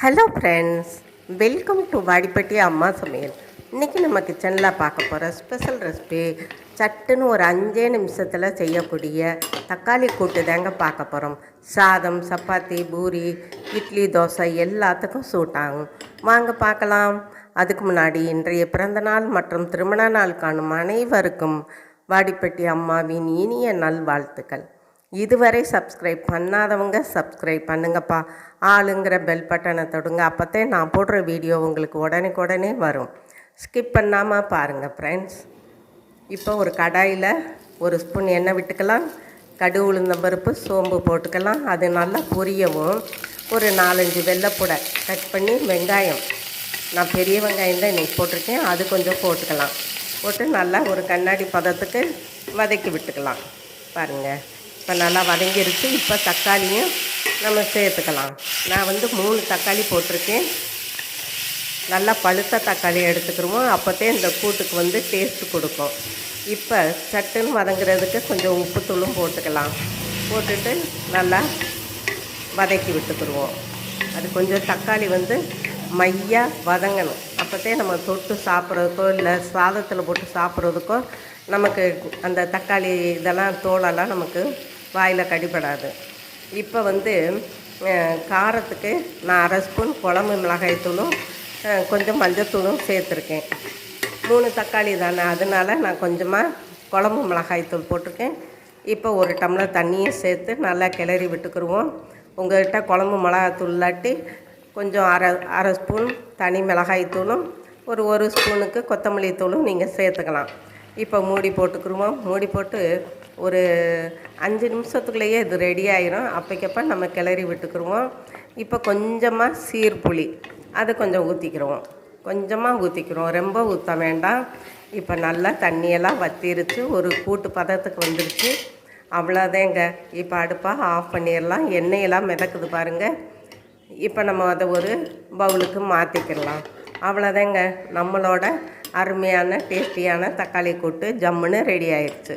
Hello friends welcome to Vadipatti அம்மா சமையல் இன்றைக்கி நம்ம கிச்சனில் பார்க்க போகிற ஸ்பெஷல் ரெசிபி சட்டுன்னு ஒரு அஞ்சே நிமிஷத்தில் செய்யக்கூடிய தக்காளி கூட்டு தாங்க பார்க்க போகிறோம் சாதம் சப்பாத்தி பூரி இட்லி தோசை எல்லாத்துக்கும் சூட் ஆகும். வாங்க பார்க்கலாம். அதுக்கு முன்னாடி இன்றைய பிறந்தநாள் மற்றும் திருமண நாள் காணும் அனைவருக்கும் வாடிப்பட்டி அம்மாவின் இனிய நல்வாழ்த்துக்கள். இதுவரை சப்ஸ்கிரைப் பண்ணாதவங்க சப்ஸ்கிரைப் பண்ணுங்கப்பா. ஆளுங்கிற பெல் பட்டனை தொடுங்க. அப்போத்தே நான் போடுற வீடியோ உங்களுக்கு உடனே வரும். ஸ்கிப் பண்ணாமல் பாருங்கள் ஃப்ரெண்ட்ஸ் இப்போ ஒரு கடாயில் ஒரு ஸ்பூன் எண்ணெய் விட்டுக்கலாம். கடு உளுந்த பருப்பு சோம்பு போட்டுக்கலாம். அது நல்லா பொரியவும். ஒரு நாலஞ்சு வெள்ளைப்புடை கட் பண்ணி வெங்காயம். நான் பெரிய வெங்காயம் தான் இன்றைக்கி போட்டிருக்கேன். அது கொஞ்சம் போட்டுக்கலாம். போட்டு நல்லா ஒரு கண்ணாடி பதத்துக்கு வதக்கி விட்டுக்கலாம். பாருங்கள் இப்போ நல்லா வதங்கிருச்சு. இப்போ தக்காளியும் நம்ம சேர்த்துக்கலாம். நான் வந்து மூணு தக்காளி போட்டிருக்கேன். நல்லா பழுத்த தக்காளி எடுத்துக்கிடுவோம் அப்போதே இந்த கூட்டுக்கு வந்து டேஸ்ட்டு கொடுக்கும். இப்போ சட்டுன்னு வதங்குறதுக்கு கொஞ்சம் உப்புத்தூளும் போட்டுக்கலாம். போட்டுட்டு நல்லா வதக்கி விட்டுக்கிடுவோம் அது கொஞ்சம் தக்காளி வந்து மையாக வதங்கணும். அப்போதே நம்ம தொட்டு சாப்பிட்றதுக்கோ இல்லை சாதத்தில் போட்டு சாப்பிட்றதுக்கோ நமக்கு அந்த தக்காளி இதெல்லாம் தோலெல்லாம் நமக்கு வாயில் கடிபடாது. இப்போ வந்து காரத்துக்கு நான் அரை ஸ்பூன் குழம்பு மிளகாய்த்தூளும் கொஞ்சம் மஞ்சத்தூளும் சேர்த்துருக்கேன். மூணு தக்காளி தானே அதனால் நான் கொஞ்சமாக குழம்பு மிளகாய்த்தூள் போட்டிருக்கேன். இப்போ ஒரு டம்ளர் தண்ணியும் சேர்த்து நல்லா கிளறி விட்டுக்குருவோம். உங்கள்கிட்ட குழம்பு மிளகாத்தூள் இல்லாட்டி கொஞ்சம் அரை அரை ஸ்பூன் தனி மிளகாய்த்தூளும் ஒரு ஒரு ஸ்பூனுக்கு கொத்தமல்லி தூளும் நீங்கள் சேர்த்துக்கலாம். இப்போ மூடி போட்டுக்குருவோம். மூடி போட்டு ஒரு அஞ்சு நிமிஷத்துக்குள்ளேயே இது ரெடி ஆயிரும். அப்போக்கப்போ நம்ம கிளறி விட்டுக்குருவோம். இப்போ கொஞ்சமாக சீர்புளி. அதை கொஞ்சம் ஊற்றிக்கிறோம் கொஞ்சமாக ஊற்றிக்கிறோம் ரொம்ப ஊற்ற வேண்டாம். இப்போ நல்லா தண்ணியெல்லாம் வத்திருச்சு. ஒரு கூட்டு பதத்துக்கு வந்துருச்சு. அவ்வளோதேங்க. இப்போ அடுப்பாக ஆஃப் பண்ணிடலாம். எண்ணெயெல்லாம் மிதக்குது பாருங்கள் இப்போ நம்ம அதை ஒரு பவுலுக்கு மாற்றிக்கிடலாம் அவ்வளோதாங்க. நம்மளோட அருமையான டேஸ்டியான தக்காளி கூட்டு ஜம்முன்னு ரெடி ஆயிடுச்சு.